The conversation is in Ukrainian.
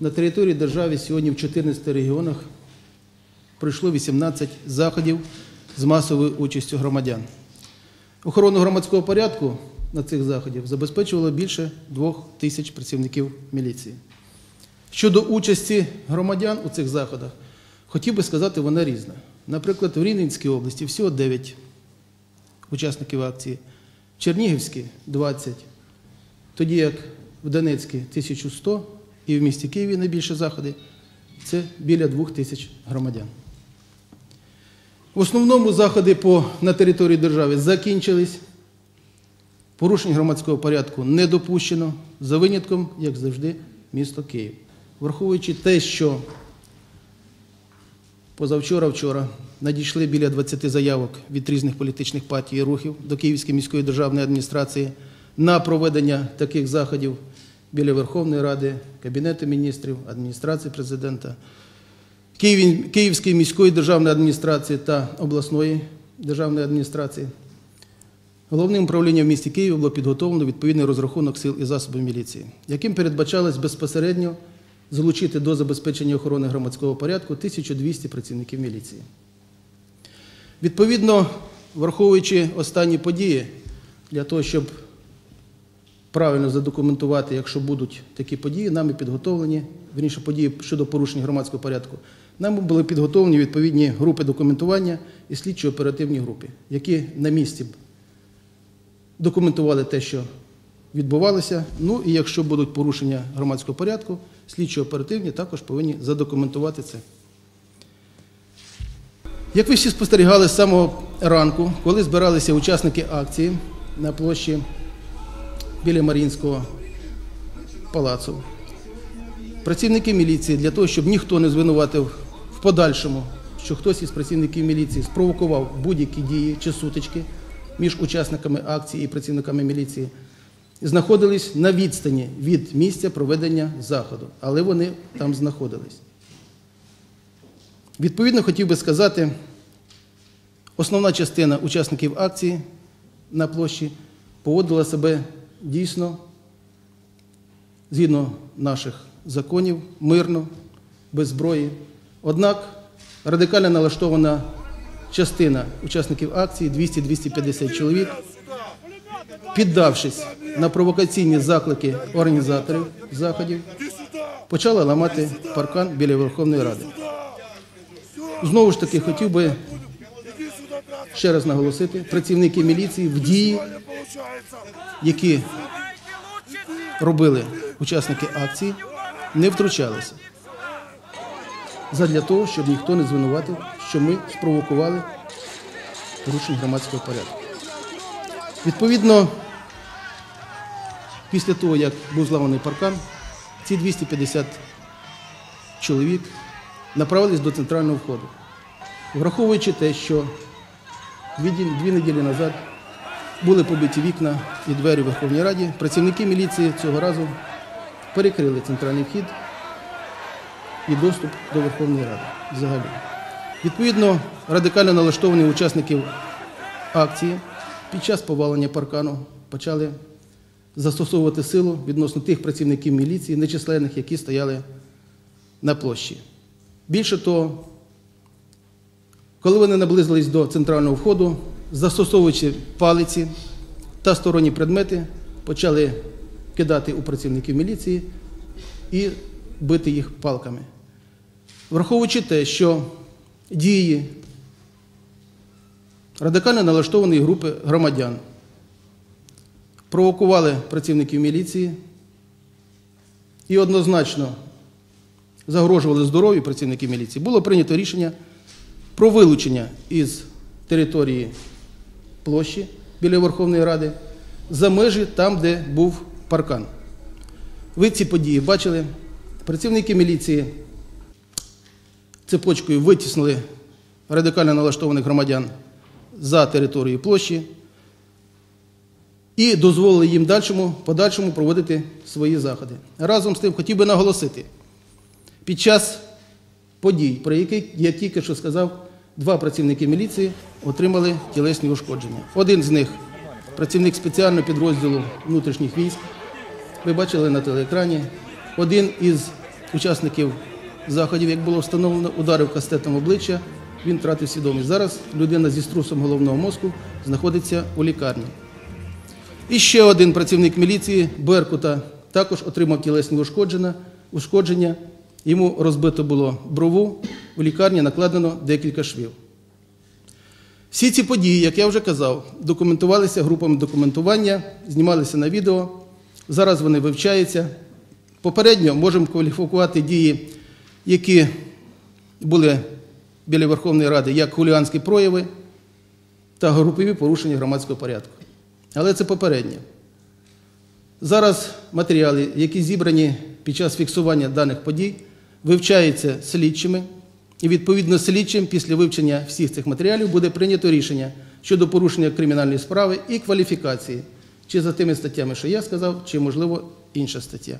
На території держави сьогодні в 14 регіонах пройшло 18 заходів з масовою участю громадян. Охорону громадського порядку на цих заходів забезпечувало більше двох тисяч працівників міліції. Щодо участі громадян у цих заходах, хотів би сказати, вона різна. Наприклад, в Рівненській області всього 9 учасників акції, в Чернігівській 20, тоді як в Донецькій 1100 і в місті Києві найбільше заходи це біля 2 тисяч громадян. В основному заходи по, на території держави закінчились. Порушень громадського порядку не допущено, за винятком, як завжди, місто Київ. Враховуючи те, що позавчора-вчора надійшли біля 20 заявок від різних політичних партій і рухів до Київської міської державної адміністрації на проведення таких заходів біля Верховної Ради, Кабінету міністрів, адміністрації президента, Київської міської державної адміністрації та обласної державної адміністрації. Головним управлінням в місті Києві було підготовлено відповідний розрахунок сил і засобів міліції, яким передбачалось безпосередньо залучити до забезпечення охорони громадського порядку 1200 працівників міліції. Відповідно, враховуючи останні події, для того, щоб правильно задокументувати, якщо будуть такі події, нами підготовлені, верніше події щодо порушень громадського порядку, нами були підготовлені відповідні групи документування і слідчо-оперативні групи, які на місці документували те, що відбувалося. Ну і якщо будуть порушення громадського порядку, слідчо-оперативні також повинні задокументувати це. Як ви всі спостерігали з самого ранку, коли збиралися учасники акції на площі біля Маріїнського палацу, працівники міліції для того, щоб ніхто не звинуватив в подальшому, що хтось із працівників міліції спровокував будь-які дії чи сутички між учасниками акції і працівниками міліції, знаходились на відстані від місця проведення заходу, але вони там знаходились. Відповідно, хотів би сказати, основна частина учасників акції на площі поводила себе дійсно згідно наших законів, мирно, без зброї. Однак радикально налаштована частина учасників акції, 200-250 чоловік, піддавшись на провокаційні заклики організаторів заходів, почала ламати паркан біля Верховної Ради. Знову ж таки, хотів би ще раз наголосити, працівники міліції в дії, які робили учасники акції, не втручалися. Задля того, щоб ніхто не звинуватив, що ми спровокували порушення громадського порядку. Відповідно, після того, як був зламаний паркан, ці 250 чоловік направились до центрального входу. Враховуючи те, що дві, дві неділі назад були побиті вікна і двері в Верховній Раді, працівники міліції цього разу перекрили центральний вхід і доступ до Верховної Ради взагалі. Відповідно, радикально налаштовані учасників акції під час повалення паркану почали застосовувати силу відносно тих працівників міліції, нечисленних, які стояли на площі. Більше того, коли вони наблизились до центрального входу, застосовуючи палиці та сторонні предмети, почали кидати у працівників міліції і бити їх палками. Враховуючи те, що дії радикально налаштованої групи громадян провокували працівників міліції і однозначно загрожували здоров'ю працівників міліції, було прийнято рішення про вилучення із території площі біля Верховної Ради за межі там, де був паркан. Ви ці події бачили. Працівники міліції цепочкою витіснили радикально налаштованих громадян за територію площі і дозволили їм дальшому, подальшому проводити свої заходи. Разом з тим хотів би наголосити, під час подій, про які я тільки що сказав, два працівники міліції отримали тілесні ушкодження. Один з них працівник спеціального підрозділу внутрішніх військ. Ви бачили на телеекрані. Один із учасників заходів, як було встановлено, ударив кастетом обличчя, він втратив свідомість. Зараз людина зі струсом головного мозку знаходиться у лікарні. І ще один працівник міліції Беркута також отримав тілесні ушкодження. Йому розбито було брову, у лікарні накладено декілька швів. Всі ці події, як я вже казав, документувалися групами документування, знімалися на відео. Зараз вони вивчаються. Попередньо можемо кваліфікувати дії, які були біля Верховної Ради, як хуліганські прояви та групові порушення громадського порядку. Але це попереднє. Зараз матеріали, які зібрані під час фіксування даних подій, вивчаються слідчими, і відповідно слідчим після вивчення всіх цих матеріалів буде прийнято рішення щодо порушення кримінальної справи і кваліфікації, чи за тими статтями, що я сказав, чи можливо інша стаття.